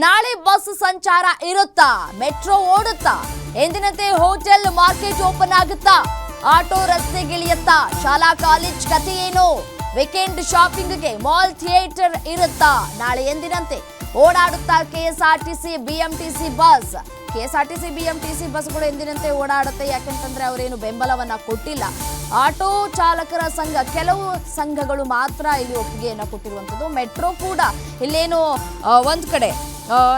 ನಾಳೆ ಬಸ್ ಸಂಚಾರ ಇರುತ್ತಾ? ಮೆಟ್ರೋ ಓಡುತ್ತಾ? ಎಂದಿನಂತೆ ಹೋಟೆಲ್ ಮಾರ್ಕೆಟ್ ಓಪನ್ ಆಗುತ್ತಾ? ಆಟೋ ರಸ್ತೆಗಿಳಿಯುತ್ತಾ ಶಾಲಾ ಕಾಲೇಜ್ ಕಥೆ ಏನು? ವೀಕೆಂಡ್ ಶಾಪಿಂಗ್ಗೆ ಮಾಲ್ ಥಿಯೇಟರ್ ಇರುತ್ತಾ? ನಾಳೆ ಎಂದಿನಂತೆ ಓಡಾಡುತ್ತಾ KSRTC, BMTC bus? KSRTC, BMTC ಬಸ್ಗಳು ಎಂದಿನಂತೆ ಓಡಾಡುತ್ತೆ? ಯಾಕಂತಂದ್ರೆ ಅವರೇನು ಬೆಂಬಲವನ್ನ ಕೊಟ್ಟಿಲ್ಲ. ಆಟೋ ಚಾಲಕರ ಸಂಘ, ಕೆಲವು ಸಂಘಗಳು ಮಾತ್ರ ಇಲ್ಲಿ ಒಪ್ಪಿಗೆಯನ್ನು ಕೊಟ್ಟಿರುವಂಥದ್ದು. ಮೆಟ್ರೋ ಕೂಡ ಇಲ್ಲೇನು ಒಂದು ಕಡೆ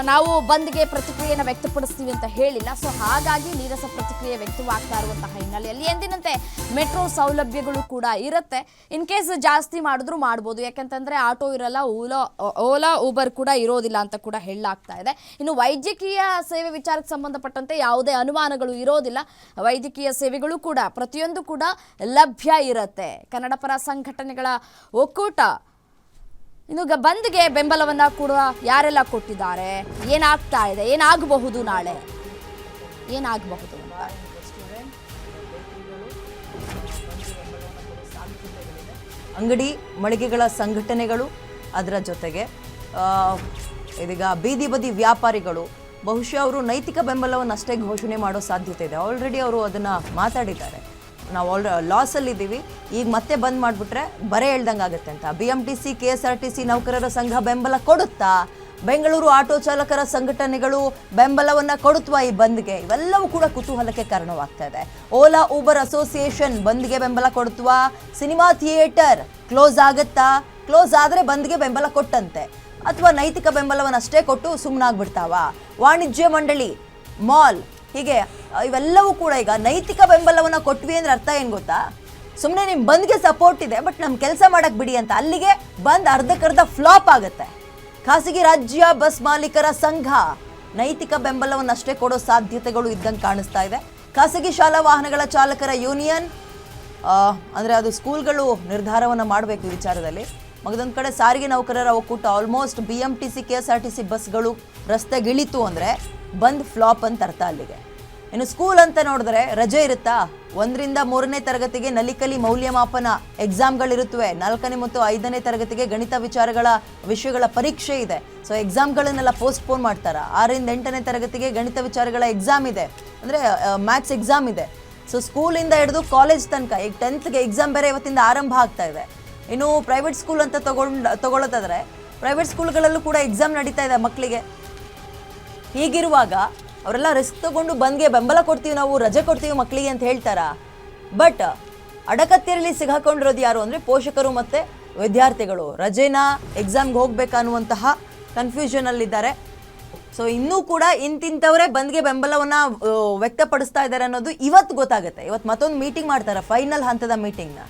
ನಾವು ಬಂದ್ಗೆ ಪ್ರತಿಕ್ರಿಯೆಯನ್ನು ವ್ಯಕ್ತಪಡಿಸ್ತೀವಿ ಅಂತ ಹೇಳಿಲ್ಲ. ಸೊ ಹಾಗಾಗಿ ನೀರಸ ಪ್ರತಿಕ್ರಿಯೆ ವ್ಯಕ್ತವಾಗ್ತಾ ಇರುವಂತಹ ಹಿನ್ನೆಲೆಯಲ್ಲಿ ಎಂದಿನಂತೆ ಮೆಟ್ರೋ ಸೌಲಭ್ಯಗಳು ಕೂಡ ಇರುತ್ತೆ. ಇನ್ ಕೇಸ್ ಜಾಸ್ತಿ ಮಾಡಿದ್ರು ಮಾಡ್ಬೋದು. ಯಾಕಂತಂದ್ರೆ ಆಟೋ ಇರಲ್ಲ, ಓಲಾ ಓಲಾ ಊಬರ್ ಕೂಡ ಇರೋದಿಲ್ಲ ಅಂತ ಕೂಡ ಹೇಳಲಾಗ್ತಾ ಇದೆ. ಇನ್ನು ವೈದ್ಯಕೀಯ ಸೇವೆ ವಿಚಾರಕ್ಕೆ ಸಂಬಂಧಪಟ್ಟಂತೆ ಯಾವುದೇ ಅನುಮಾನಗಳು ಇರೋದಿಲ್ಲ. ವೈದ್ಯಕೀಯ ಸೇವೆಗಳು ಕೂಡ ಪ್ರತಿಯೊಂದು ಕೂಡ ಲಭ್ಯ ಇರುತ್ತೆ. ಕನ್ನಡ ಪರ ಸಂಘಟನೆಗಳ ಒಕ್ಕೂಟ ಇನ್ನು ಬಂದ್ಗೆ ಬೆಂಬಲವನ್ನ ಕೂಡ ಯಾರೆಲ್ಲ ಕೊಟ್ಟಿದ್ದಾರೆ? ಏನಾಗ್ತಾ ಇದೆ? ಏನಾಗಬಹುದು ನಾಳೆ? ಏನಾಗಬಹುದು ಅಂಗಡಿ, ಮಳಿಗೆಗಳ ಸಂಘಟನೆಗಳು ಅದರ ಜೊತೆಗೆ ಇದೀಗ ಬೀದಿ ಬದಿ ವ್ಯಾಪಾರಿಗಳು, ಬಹುಶಃ ಅವರು ನೈತಿಕ ಬೆಂಬಲವನ್ನು ಅಷ್ಟೇ ಘೋಷಣೆ ಮಾಡೋ ಸಾಧ್ಯತೆ ಇದೆ. ಆಲ್ರೆಡಿ ಅವರು ಅದನ್ನು ಮಾತಾಡಿದ್ದಾರೆ. ನಾವು ಆಲ್ರೆ ಲಾಸಲ್ಲಿದ್ದೀವಿ ಈಗ ಮತ್ತೆ ಬಂದ್ ಮಾಡಿಬಿಟ್ರೆ ಬರೇ ಹೇಳ್ದಂಗೆ ಆಗುತ್ತೆ ಅಂತ. B M T C K S R T C ನೌಕರರ ಸಂಘ ಬೆಂಬಲ ಕೊಡುತ್ತಾ? ಬೆಂಗಳೂರು ಆಟೋ ಚಾಲಕರ ಸಂಘಟನೆಗಳು ಬೆಂಬಲವನ್ನು ಕೊಡುತ್ತಾ ಈ ಬಂದ್ಗೆ? ಇವೆಲ್ಲವೂ ಕೂಡ ಕುತೂಹಲಕ್ಕೆ ಕಾರಣವಾಗ್ತಾ ಇದೆ. ಓಲಾ ಊಬರ್ ಅಸೋಸಿಯೇಷನ್ ಬಂದ್ಗೆ ಬೆಂಬಲ ಕೊಡುತ್ವಾ? ಸಿನಿಮಾ ಥಿಯೇಟರ್ ಕ್ಲೋಸ್ ಆಗುತ್ತಾ? ಕ್ಲೋಸ್ ಆದರೆ ಬಂದ್ಗೆ ಬೆಂಬಲ ಕೊಟ್ಟಂತೆ. ಅಥವಾ ನೈತಿಕ ಬೆಂಬಲವನ್ನು ಅಷ್ಟೇ ಕೊಟ್ಟು ಸುಮ್ಮನಾಗ್ಬಿಡ್ತಾವ ವಾಣಿಜ್ಯ ಮಂಡಳಿ, ಮಾಲ್ ಹೀಗೆ ಇವೆಲ್ಲವೂ ಕೂಡ ಈಗ ನೈತಿಕ ಬೆಂಬಲವನ್ನು ಕೊಟ್ವಿ ಅಂದ್ರೆ ಅರ್ಥ ಏನು ಗೊತ್ತಾ? ಸುಮ್ಮನೆ ನಿಮ್ಮ ಬಂದ್ಗೆ ಸಪೋರ್ಟ್ ಇದೆ ಬಟ್ ನಮ್ಮ ಕೆಲಸ ಮಾಡಕ್ ಬಿಡಿ ಅಂತ ಅಲ್ಲಿಗೆ ಬಂದ್ ಅರ್ಧಕ್ಕರ್ಧ ಫ್ಲಾಪ್ ಆಗುತ್ತೆ. ಖಾಸಗಿ ರಾಜ್ಯ, ಬಸ್ ಮಾಲೀಕರ ಸಂಘ, ನೈತಿಕ ಬೆಂಬಲವನ್ನಷ್ಟೇ ಕೊಡೋ ಸಾಧ್ಯತೆಗಳು ಇದ್ದಂಗೆ ಕಾಣಿಸ್ತಾ ಇದೆ. ಖಾಸಗಿ ಶಾಲಾ ವಾಹನಗಳ ಚಾಲಕರ ಯೂನಿಯನ್ ಅಂದ್ರೆ ಅದು ಸ್ಕೂಲ್ಗಳು ನಿರ್ಧಾರವನ್ನು ಮಾಡಬೇಕು ವಿಚಾರದಲ್ಲಿ. ಮಗದೊಂದು ಕಡೆ ಸಾರಿಗೆ ನೌಕರರ ಒಕ್ಕೂಟ almost B M T C K S R T C ಬಸ್ಗಳು ರಸ್ತೆಗಿಳಿತು ಅಂದರೆ ಬಂದ್ ಫ್ಲಾಪ್ ಅಂತ ಅರ್ಥ ಅಲ್ಲಿಗೆ. ಇನ್ನು ಸ್ಕೂಲ್ ಅಂತ ನೋಡಿದ್ರೆ ರಜೆ ಇರುತ್ತಾ? ಒಂದರಿಂದ ಮೂರನೇ ತರಗತಿಗೆ ನಲಿಕಲಿ ಮೌಲ್ಯಮಾಪನ ಎಕ್ಸಾಮ್ಗಳಿರುತ್ತವೆ ನಾಲ್ಕನೇ ಮತ್ತು ಐದನೇ ತರಗತಿಗೆ ಗಣಿತ ವಿಚಾರಗಳ ವಿಷಯಗಳ ಪರೀಕ್ಷೆ ಇದೆ. ಸೊ ಎಕ್ಸಾಮ್ಗಳನ್ನೆಲ್ಲ ಪೋಸ್ಟ್ಪೋನ್ ಮಾಡ್ತಾರೆ? ಆರರಿಂದ ಎಂಟನೇ ತರಗತಿಗೆ ಗಣಿತ ವಿಚಾರಗಳ ಎಕ್ಸಾಮ್ ಇದೆ. ಅಂದರೆ ಮ್ಯಾಥ್ಸ್ ಎಕ್ಸಾಮ್ ಇದೆ. ಸೊ ಸ್ಕೂಲಿಂದ ಹಿಡಿದು ಕಾಲೇಜ್ ತನಕ, ಈಗ ಟೆಂತ್ಗೆ ಎಕ್ಸಾಮ್ ಬೇರೆ ಇವತ್ತಿಂದ ಆರಂಭ ಆಗ್ತಾ ಇದೆ. ಇನ್ನು ಪ್ರೈವೇಟ್ ಸ್ಕೂಲ್ ಅಂತ ತಗೊಂಡು ತಗೊಳ್ಳೋದಾದ್ರೆ ಪ್ರೈವೇಟ್ ಸ್ಕೂಲ್ಗಳಲ್ಲೂ ಕೂಡ ಎಕ್ಸಾಮ್ ನಡೀತಾ ಇದೆ ಮಕ್ಕಳಿಗೆ ಹೀಗಿರುವಾಗ ಅವರೆಲ್ಲ ರಿಸ್ಕ್ ತಗೊಂಡು ಬಂದ್ಗೆ ಬೆಂಬಲ ಕೊಡ್ತೀವಿ ನಾವು, ರಜೆ ಕೊಡ್ತೀವಿ ಮಕ್ಕಳಿಗೆ ಅಂತ ಹೇಳ್ತಾರ? ಬಟ್ ಅಡಕತ್ತಿರಲಿ ಸಿಗಾಕೊಂಡಿರೋದು ಯಾರು ಅಂದರೆ ಪೋಷಕರು ಮತ್ತು ವಿದ್ಯಾರ್ಥಿಗಳು. ರಜೆನ ಎಕ್ಸಾಮ್ಗೆ ಹೋಗ್ಬೇಕನ್ನುವಂತಹ ಕನ್ಫ್ಯೂಷನಲ್ಲಿದ್ದಾರೆ ಸೊ ಇನ್ನೂ ಕೂಡ ಇಂತಿಂಥವರೇ ಬಂದ್ಗೆ ಬೆಂಬಲವನ್ನು ವ್ಯಕ್ತಪಡಿಸ್ತಾ ಇದ್ದಾರೆ ಅನ್ನೋದು ಇವತ್ತು ಗೊತ್ತಾಗುತ್ತೆ. ಇವತ್ತು ಮತ್ತೊಂದು ಮೀಟಿಂಗ್ ಮಾಡ್ತಾರೆ ಫೈನಲ್ ಹಂತದ ಮೀಟಿಂಗ್ನ